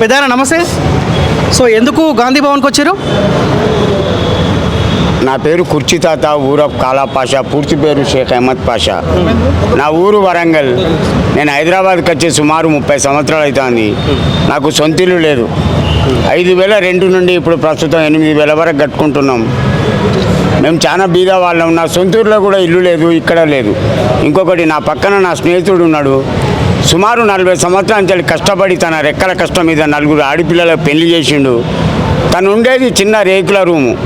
పెదాన నమస్తే. సో ఎందుకు గాంధీ భవన్కి వచ్చారు? నా పేరు కుర్చీ తాత ఊర కాలా పాషా పూర్తి పేరు షేక్ అహ్మద్ పాషా. నా ఊరు వరంగల్. నేను హైదరాబాద్కి వచ్చి సుమారు ముప్పై సంవత్సరాలు అవుతుంది నాకు సొంతిల్లు లేదు. ఐదు వేల రెండు నుండి ఇప్పుడు ప్రస్తుతం ఎనిమిది వేల వరకు కట్టుకుంటున్నాం. మేము చాలా బీద వాళ్ళం. నా సొంతూరులో కూడా ఇల్లు లేదు ఇక్కడ లేదు. ఇంకొకటి నా పక్కన నా స్నేహితుడు ఉన్నాడు. సుమారు నలభై సంవత్సరాల నుంచి కష్టపడి తన రెక్కల కష్టం మీద నలుగురు ఆడపిల్లలకు పెళ్ళి చేసిండు. తను ఉండేది చిన్న రేకుల రూము.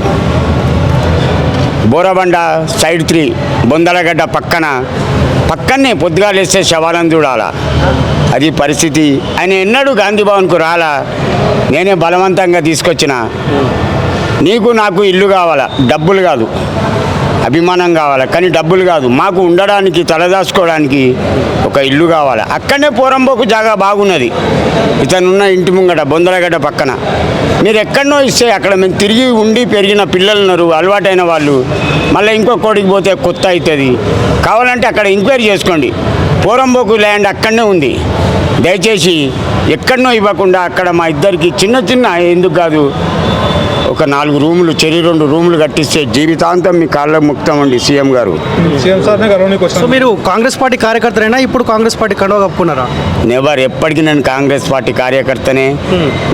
బోరబండ సైడ్ త్రీ బొందలగడ్డ పక్కన. పక్కనే పొద్దుగా లేస్తే శవాలను చూడాలా. అది పరిస్థితి. ఆయన ఎన్నడూ గాంధీ భవన్కు రాలా. నేనే బలవంతంగా తీసుకొచ్చిన. నీకు నాకు ఇల్లు కావాలా. డబ్బులు కాదు. అభిమానం కావాలి. కానీ డబ్బులు కాదు. మాకు ఉండడానికి తలదాచుకోవడానికి ఒక ఇల్లు కావాలి. అక్కడనే పోరంబోకు జాగా బాగున్నది. ఇతనున్న ఇంటి ముంగట బొందలగడ్డ పక్కన. మీరు ఎక్కడనో ఇస్తే అక్కడ మేము తిరిగి ఉండి పెరిగిన పిల్లలు ఉన్నారు అలవాటైన వాళ్ళు. మళ్ళీ ఇంకో కోడికి పోతే కొత్త అవుతుంది. కావాలంటే అక్కడ ఎంక్వైరీ చేసుకోండి. పోరంబోకు ల్యాండ్ అక్కడనే ఉంది. దయచేసి ఎక్కడనో ఇవ్వకుండా అక్కడ మా ఇద్దరికి చిన్న చిన్న ఎందుకు కాదు ఒక నాలుగు రూములు చెరి రెండు రూములు కట్టిస్తే జీవితాంతం మీ కాళ్ళ ముక్తామండి సీఎం గారు. సో మీరు కాంగ్రెస్ పార్టీ కార్యకర్తలైనా ఇప్పుడు కాంగ్రెస్ పార్టీ కండువా కప్పుకున్నారా? నెవర్ ఎప్పటికీ నేను కాంగ్రెస్ పార్టీ కార్యకర్తనే.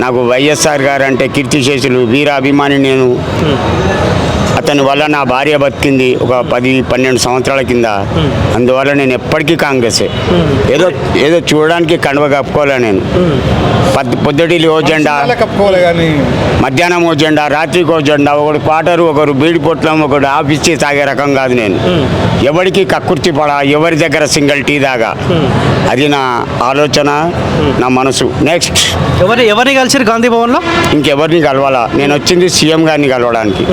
నాకు వైఎస్ఆర్ గారు అంటే కీర్తిశేషులు వీర అభిమాని నేను అతని వల్ల నా భార్య బతికింది ఒక పది పన్నెండు సంవత్సరాల కింద. అందువల్ల నేను ఎప్పటికీ కాంగ్రెసే. ఏదో ఏదో చూడడానికి కండువ కప్పుకోలే నేను. పద్ పొద్దుటిలి ఓ జెండా. మధ్యాహ్నం ఓ జెండా రాత్రికి ఓ జెండా ఒకడు క్వార్టరు ఒకరు బీడి పొట్లం ఒకడు ఆఫీస్ టీ తాగే రకం కాదు నేను. ఎవరికి కక్కుర్తి పడ ఎవరి దగ్గర సింగిల్ టీ దాగా అది నా ఆలోచన నా మనసు. నెక్స్ట్. ఎవరిని ఎవరిని కలిసారు గాంధీ భవన్లో? ఇంకెవరిని కలవాలా? నేను వచ్చింది సీఎం గారిని కలవడానికి.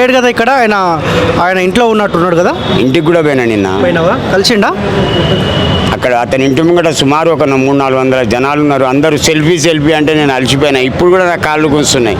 లేడు కదా ఇక్కడ? ఆయన ఆయన ఇంట్లో ఉన్నట్టున్నాడు కదా? ఇంటికి కూడా పోయినా నిన్న. పోయినావా? కలిసిండా? అక్కడ అతని ఇంటి ముంగట సుమారు ఒక మూడు నాలుగు వందల జనాలు ఉన్నారు. అందరూ సెల్ఫీ సెల్ఫీ అంటే నేను అలసిపోయినా. ఇప్పుడు కూడా నా కాళ్ళు కూస్తున్నాయి